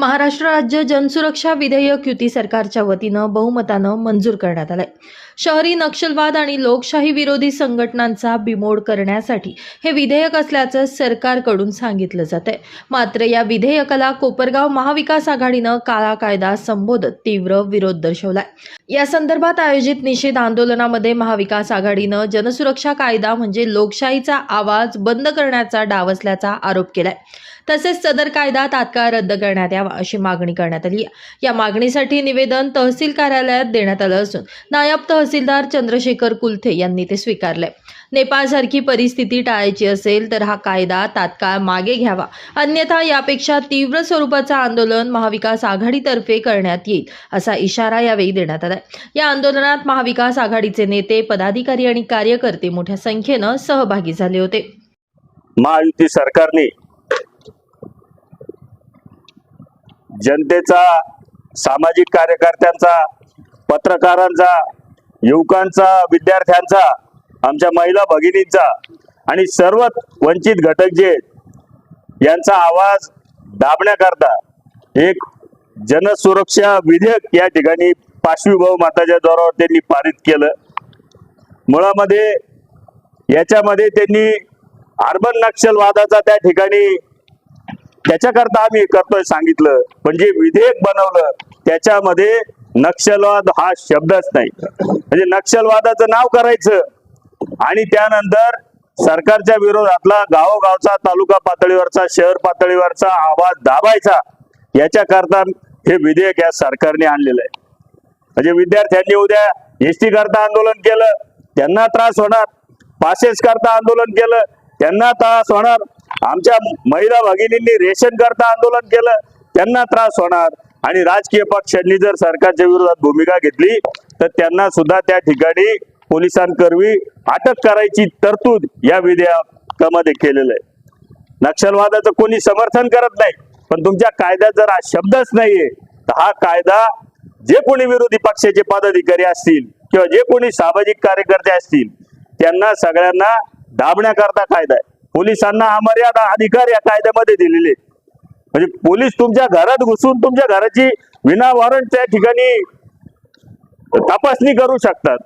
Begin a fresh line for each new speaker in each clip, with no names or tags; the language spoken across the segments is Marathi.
महाराष्ट्र राज्य जनसुरक्षा विधेयक युती सरकारच्या वतीनं बहुमतानं मंजूर करण्यात आलंय. शहरी नक्षलवाद आणि लोकशाही विरोधी संघटनांचा बिमोड करण्यासाठी हे विधेयक असल्याचं सरकारकडून सांगितलं जात आहे मात्र या विधेयकाला कोपरगाव महाविकास आघाडीनं काळा कायदा संबोधत तीव्र विरोध दर्शवलाय. या संदर्भात आयोजित निषेध आंदोलनामध्ये महाविकास आघाडीनं जनसुरक्षा कायदा म्हणजे लोकशाहीचा आवाज बंद करण्याचा डाव असल्याचा आरोप केलाय. तसेच सदर कायदा तात्काळ रद्द करण्यात यावा अशी मागणी करण्यात आली. या मागणीसाठी निवेदन तहसील कार्यालयात देण्यात आलं असून नायब तहसीलदार चंद्रशेखर कुलथे यांनी ते स्वीकारलंय. नेपाळसारखी परिस्थिती टाळायची असेल तर हा कायदा तात्काळ मागे घ्यावा. अन्यथा यापेक्षा तीव्र स्वरूपाचं आंदोलन महाविकास आघाडीतर्फे करण्यात येईल असा इशारा यावेळी देण्यात आला या आंदोलनात महाविकास आघाडीचे नेते पदाधिकारी आणि कार्यकर्ते मोठ्या संख्येनं सहभागी झाले होते.
महायुती सरकारने जनतेचा सामाजिक कार्यकर्त्यांचा पत्रकारांचा युवकांचा विद्यार्थ्यांचा आमच्या महिला भगिनींचा आणि सर्व वंचित घटक जे यांचा आवाज दाबण्याकरता एक जनसुरक्षा विधेयक या ठिकाणी पाचवी माताच्या द्वारावर त्यांनी पारित केलं. मुळामध्ये याच्यामध्ये त्यांनी अर्बन नक्षलवादाचा त्या ठिकाणी त्याच्याकरता आम्ही करतोय सांगितलं. पण जे विधेयक बनवलं. त्याच्यामध्ये नक्षलवाद हा शब्दच नाही. म्हणजे नक्षलवादाचं नाव करायचं. आणि त्यानंतर सरकारच्या विरोधातला गावोगावचा तालुका पातळीवरचा शहर पातळीवरचा आवाज दाबायचा. याच्याकरता हे विधेयक या सरकारने आणलेलं आहे. म्हणजे विद्यार्थ्यांनी उद्या एस टी करता आंदोलन केलं त्यांना त्रास होणार. पासेस करता आंदोलन केलं त्यांना त्रास होणार. आमच्या महिला भगिनींनी रेशन करता आंदोलन केलं त्यांना त्रास होणार. आणि राजकीय पक्षांनी जर सरकारच्या विरोधात भूमिका घेतली तर त्यांना सुद्धा त्या ठिकाणी पोलिसांकरवी अटक करायची तरतूद या विधेयकामध्ये केलेलं आहे. नक्षलवादाचं कोणी समर्थन करत नाही पण तुमच्या कायद्यात जर हा शब्दच नाहीये तर हा कायदा जे कोणी विरोधी पक्षाचे पदाधिकारी असतील किंवा जे कोणी सामाजिक कार्यकर्ते असतील त्यांना सगळ्यांना दाबण्याकरता कायदा आहे. पोलिसांना अमर्यादा अधिकार या कायद्यामध्ये दिलेले. म्हणजे पोलीस तुमच्या घरात घुसून तुमच्या घराची विना वॉरंट त्या ठिकाणी तपासणी करू शकतात.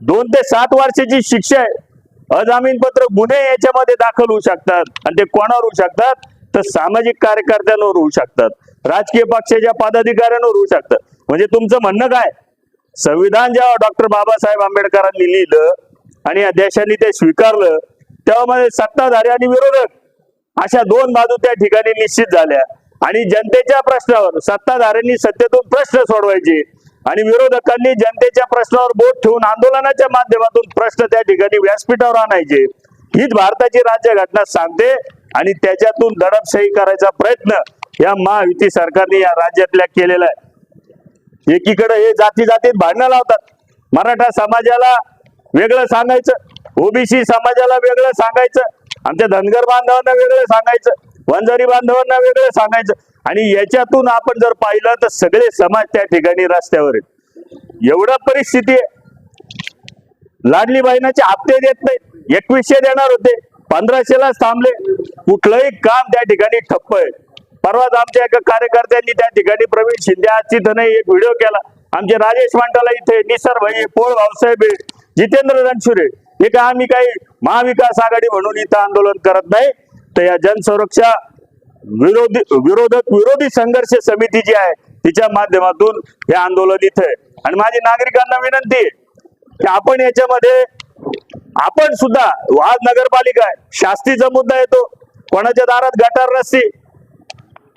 दोन ते सात वर्षाची शिक्षा आहे अजामीनपत्र गुन्हे याच्यामध्ये दाखल होऊ शकतात आणि ते कोणावर होऊ शकतात? तर सामाजिक कार्यकर्त्यांवर होऊ शकतात. राजकीय पक्षाच्या पदाधिकाऱ्यांवर होऊ शकतात म्हणजे तुमचं म्हणणं काय? संविधान जेव्हा डॉक्टर बाबासाहेब आंबेडकरांनी लिहिलं आणि या देशाने ते स्वीकारलं तेव्हा मध्ये सत्ताधारी आणि विरोधक अशा दोन बाजू त्या ठिकाणी निश्चित झाल्या. आणि जनतेच्या प्रश्नावर सत्ताधाऱ्यांनी सत्तेतून प्रश्न सोडवायचे आणि विरोधकांनी जनतेच्या प्रश्नावर बोट ठेवून आंदोलनाच्या माध्यमातून प्रश्न त्या ठिकाणी व्यासपीठावर आणायचे. हीच भारताची राज्यघटना सांगते आणि त्याच्यातून दडपशाही करायचा प्रयत्न या महायुती सरकारने या राज्यातल्या केलेला आहे. एकीकडे हे जाती जातीत भांडणं लावतात. मराठा समाजाला वेगळं सांगायचं. ओबीसी समाजाला वेगळं सांगायचं आमच्या धनगर बांधवांना वेगळं सांगायचं वंजारी बांधवांना वेगळं सांगायचं. आणि याच्यातून आपण जर पाहिलं तर सगळे समाज त्या ठिकाणी रस्त्यावर आहेत. एवढं परिस्थिती आहे. लाडली बहिणाचे हप्ते देत नाही. एकवीसशे देणार होते. पंधराशेलाच थांबले. कुठलंही काम त्या ठिकाणी ठप्प आहे. परवाच आमच्या एका कार्यकर्त्यांनी त्या ठिकाणी प्रवीण शिंदे आजची नाही एक व्हिडिओ केला. आमचे राजेश मांटाला इथे निसर भाई पोळ भाऊसाहेब जितेंद्र रणशुरे. हे काय आम्ही काही महाविकास आघाडी म्हणून इथं आंदोलन करत नाही. तर या जनसुरक्षा विरोधी विरोधक विरोधी संघर्ष समिती जी आहे तिच्या माध्यमातून हे आंदोलन इथे आणि माझी नागरिकांना विनंती आहे की आपण याच्यामध्ये आपण सुद्धा आज नगरपालिका आहे शास्तीचा मुद्दा येतो. कोणाच्या दारात गटार नसते.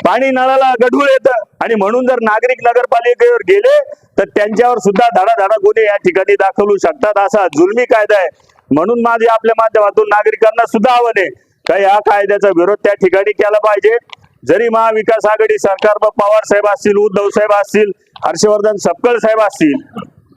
पाणी नळाला गढूळ येतं. आणि म्हणून जर नागरिक नगरपालिकेवर गेले तर त्यांच्यावर सुद्धा धडाधडा गुन्हे या ठिकाणी दाखवू शकतात. असा जुलमी कायदा आहे. म्हणून माझे आपल्या माध्यमातून नागरिकांना सुद्धा आव्हान आहे का या कायद्याचा विरोध त्या ठिकाणी केला पाहिजे. जरी महाविकास आघाडी सरकार मग पवार साहेब असतील उद्धव साहेब असतील हर्षवर्धन सपकळ साहेब असतील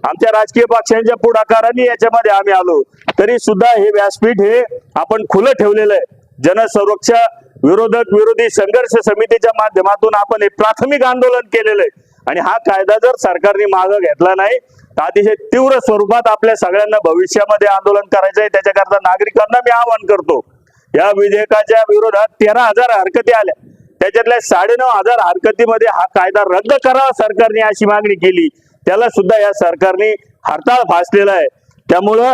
आमच्या राजकीय पक्षांच्या पुढाकारांनी याच्यामध्ये आम्ही आलो. तरी सुद्धा हे व्यासपीठ हे आपण खुलं ठेवलेलं आहे. जनसंरक्षा विरोधक विरोधी संघर्ष समितीच्या माध्यमातून आपण हे प्राथमिक आंदोलन केलेलं आहे. आणि हा कायदा जर सरकारने मागं घेतला नाही तर अतिशय तीव्र स्वरूपात आपल्या सगळ्यांना भविष्यामध्ये आंदोलन करायचं आहे त्याच्याकरता नागरिकांना मी आवाहन करतो या विधेयकाच्या विरोधात तेरा हजार हरकती आल्या. त्याच्यातल्या साडेनऊ हजार हरकतीमध्ये हा कायदा रद्द करावा सरकारने अशी मागणी केली. त्याला सुद्धा या सरकारने हरताळ फासलेला आहे. त्यामुळं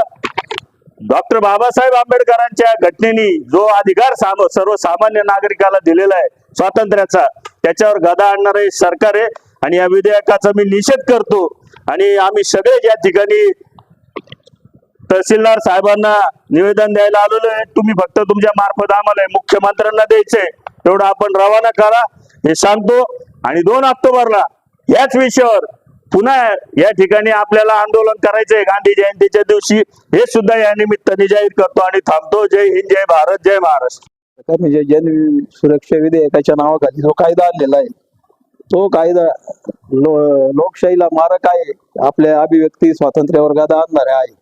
डॉक्टर बाबासाहेब आंबेडकरांच्या घटनेनी जो अधिकार साम सर्वसामान्य नागरिकाला दिलेला आहे स्वातंत्र्याचा त्याच्यावर गदा आणणार सरकार आहे. आणि या विधेयकाचा मी निषेध करतो. आणि आम्ही सगळे या ठिकाणी तहसीलदार साहेबांना निवेदन द्यायला आलेलो आहे. तुम्ही फक्त तुमच्या मार्फत आम्हाला मुख्यमंत्र्यांना द्यायचंय तेवढं आपण रवाना करा. हे सांगतो. आणि दोन ऑक्टोबरला याच विषयावर पुन्हा या ठिकाणी आपल्याला आंदोलन करायचंय गांधी जयंतीच्या दिवशी. हे सुद्धा या निमित्ताने जाहीर करतो आणि थांबतो. जय हिंद जय भारत जय महाराष्ट्र.
म्हणजे जन सुरक्षा विधेयकाच्या नावाखाली जो कायदा आणलेला आहे तो कायदा लो लोकशाहीला मारक आहे. आपल्या अभिव्यक्ती स्वातंत्र्यावर वर्गात आणणारे आहे.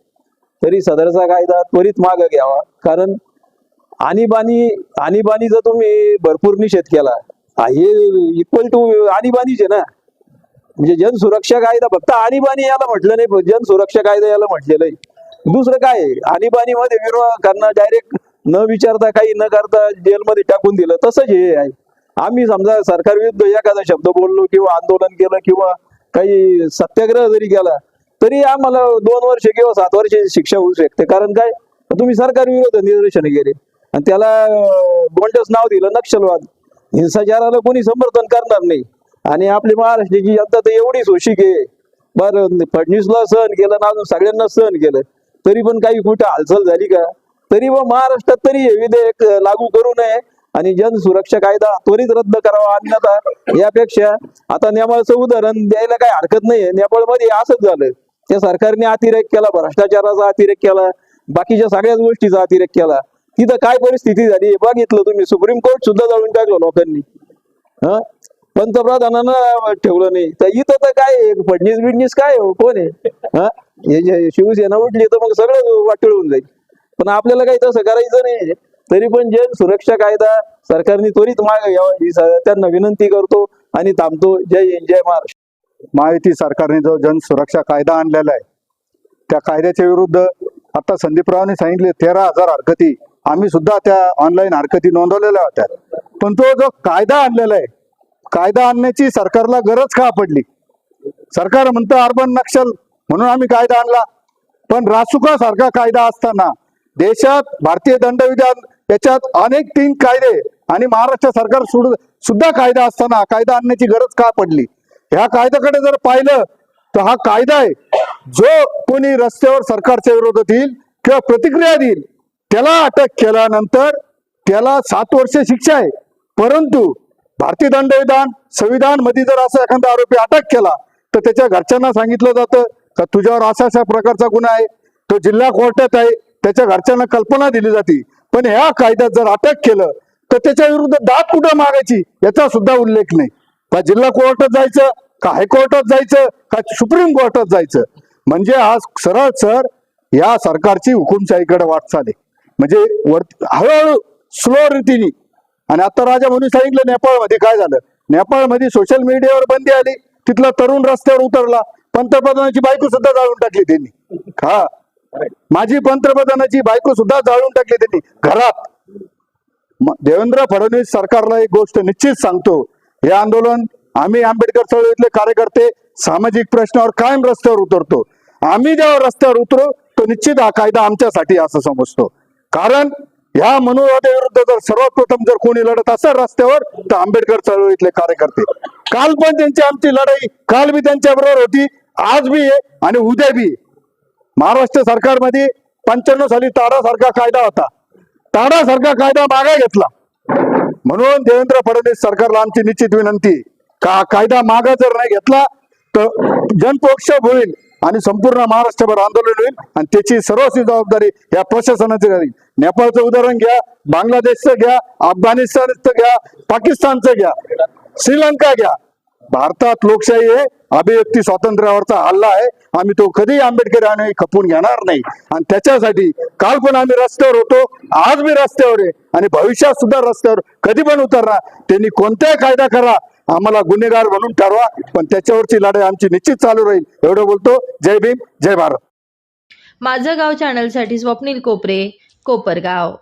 तरी सदरचा कायदा त्वरित माग घ्यावा. कारण आणीबाणी आणीबाणीचा तुम्ही भरपूर निषेध केला हे इक्वल टू आणीबाणीच आहे ना. म्हणजे जन सुरक्षा कायदा फक्त आणीबाणी याला म्हटलं नाही जनसुरक्षा जन सुरक्षा कायदा याला म्हटलेलं आहे. दुसरं काय आहे? आणीबाणीमध्ये विरोध करणं डायरेक्ट न विचारता काही न करता जेलमध्ये टाकून दिलं तसंच हे आहे. आम्ही समजा सरकार विरुद्ध एखादा शब्द बोललो किंवा आंदोलन केलं किंवा काही सत्याग्रह जरी केला तरी आम्हाला दोन वर्ष किंवा सात वर्ष शिक्षा होऊ शकते. कारण काय? तुम्ही सरकार विरोध निदर्शन केले. आणि त्याला गोंडस नाव दिलं नक्षलवाद. हिंसाचाराला कोणी समर्थन करणार नाही. आणि आपली महाराष्ट्राची जनता तर एवढी सोशिक आहे. बरं फडणवीसला सहन केलं ना अजून सगळ्यांना सहन केलं. तरी पण काही कुठं हालचाल झाली का? तरी व महाराष्ट्रात तरी हे विधेयक लागू करू नये. आणि जन सुरक्षा कायदा त्वरित रद्द करावा अन्यथा यापेक्षा आता नेपाळचं उदाहरण द्यायला काही हरकत नाहीये. नेपाळमध्ये असंच झालं त्या सरकारने अतिरेक केला भ्रष्टाचाराचा अतिरेक केला बाकीच्या सगळ्याच गोष्टीचा अतिरेक केला. तिथं काय परिस्थिती झाली हे बघितलं तुम्ही. सुप्रीम कोर्ट सुद्धा जाळून टाकलं लोकांनी. हा? पंतप्रधानांना ठेवलं नाही. तर इथं तर काय फडणीस बिडणीस काय हो कोण आहे? हा? हे शिवसेना उठली तर मग सगळं वाटळ होऊन जाईल. पण आपल्याला काही तसं करायचं नाही तरी पण जन सुरक्षा कायदा सरकारने त्वरित मागे घ्यावा. ही त्यांना विनंती करतो आणि थांबतो. जय हिंद जय महाराष्ट्र.
महायुती सरकारने जो जन सुरक्षा कायदा आणलेला आहे त्या कायद्याच्या विरुद्ध आता संदीपरावने सांगितले तेरा हजार हरकती. आम्ही सुद्धा त्या ऑनलाईन हरकती नोंदवलेल्या होत्या. पण तो जो कायदा आणलेला आहे कायदा आणण्याची सरकारला गरज का पडली? सरकार म्हणतं अर्बन नक्षल म्हणून आम्ही कायदा आणला. पण रासुका सारखा कायदा असताना देशात भारतीय दंडविधान याच्यात अनेक तीन कायदे आणि महाराष्ट्र सरकार सुद्धा कायदा असताना कायदा आणण्याची गरज का पडली? ह्या कायद्याकडे जर पाहिलं तर हा कायदा आहे जो कोणी रस्त्यावर सरकारच्या विरोधात येईल किंवा प्रतिक्रिया देईल त्याला अटक केल्यानंतर त्याला सात वर्ष शिक्षा आहे. परंतु भारतीय दंडविधान संविधानमध्ये जर असा एखादा आरोपी अटक केला तर त्याच्या घरच्यांना सांगितलं जातं का तुझ्यावर असा अशा प्रकारचा गुन्हा आहे तो जिल्हा कोर्टात आहे त्याच्या घरच्यांना कल्पना दिली जाते. पण ह्या कायद्यात जर अटक केलं तर त्याच्या विरुद्ध दाद कुठं मागायची याचा सुद्धा उल्लेख नाही. का जिल्हा कोर्टात जायचं का हायकोर्टात जायचं का सुप्रीम कोर्टात जायचं? म्हणजे आज सरळ सर या सरकारची हुकुमशाहीकडे वाटचाल आहे म्हणजे वर हळूहळू स्लो रीतीने. आणि आता राजा म्हणून सांगितलं नेपाळमध्ये काय झालं? नेपाळमध्ये सोशल मीडियावर बंदी आली. तिथला तरुण रस्त्यावर उतरला. पंतप्रधानाची बायको सुद्धा जाळून टाकली त्यांनी. हा माझी पंतप्रधानाची बायको सुद्धा जाळून टाकली त्यांनी घरात. देवेंद्र फडणवीस सरकारला एक गोष्ट निश्चित सांगतो हे आंदोलन आम्ही आंबेडकर चळवळीतले कार्यकर्ते सामाजिक प्रश्नावर कायम रस्त्यावर उतरतो. आम्ही जेव्हा रस्त्यावर उतरू तो निश्चित हा कायदा आमच्यासाठी असं समजतो. कारण ह्या मनोवादाविरुद्ध जर सर्वात प्रथम जर कोणी लढत असेल रस्त्यावर तर आंबेडकर चळवळीतले कार्यकर्ते. काल पण त्यांची आमची लढाई काल बी त्यांच्या बरोबर होती आज बी आहे आणि उद्या बी आहे. महाराष्ट्र सरकारमध्ये पंच्याण्णव साली ताडासारखा कायदा होता. ताडासारखा कायदा मागे घेतला. म्हणून देवेंद्र फडणवीस सरकारला आमची निश्चित विनंती का कायदा मागा जर नाही घेतला तर जनपोक्षप होईल आणि संपूर्ण महाराष्ट्रभर आंदोलन होईल आणि त्याची सर्वस्वी जबाबदारी या प्रशासनाची राहील. नेपाळचं उदाहरण घ्या बांगलादेशचं घ्या अफगाणिस्तानचं घ्या पाकिस्तानचं घ्या श्रीलंका घ्या. भारतात लोकशाही आहे अभिव्यक्ती स्वातंत्र्यावरचा हल्ला आहे. आम्ही तो कधीही आंबेडकर आणि खपून घेणार नाही. आणि त्याच्यासाठी काल पण आम्ही रस्त्यावर होतो आज मी रस्त्यावर आहे. आणि भविष्यात सुद्धा रस्त्यावर कधी पण उतरणार. त्यांनी कोणताही कायदा करा आम्हाला गुन्हेगार म्हणून ठरवा पण त्याच्यावरची लढाई आमची निश्चित चालू राहील. एवढं बोलतो. जय भीम जय भारत.
माझं गाव चॅनलसाठी स्वप्नील कोपरे कोपरगाव.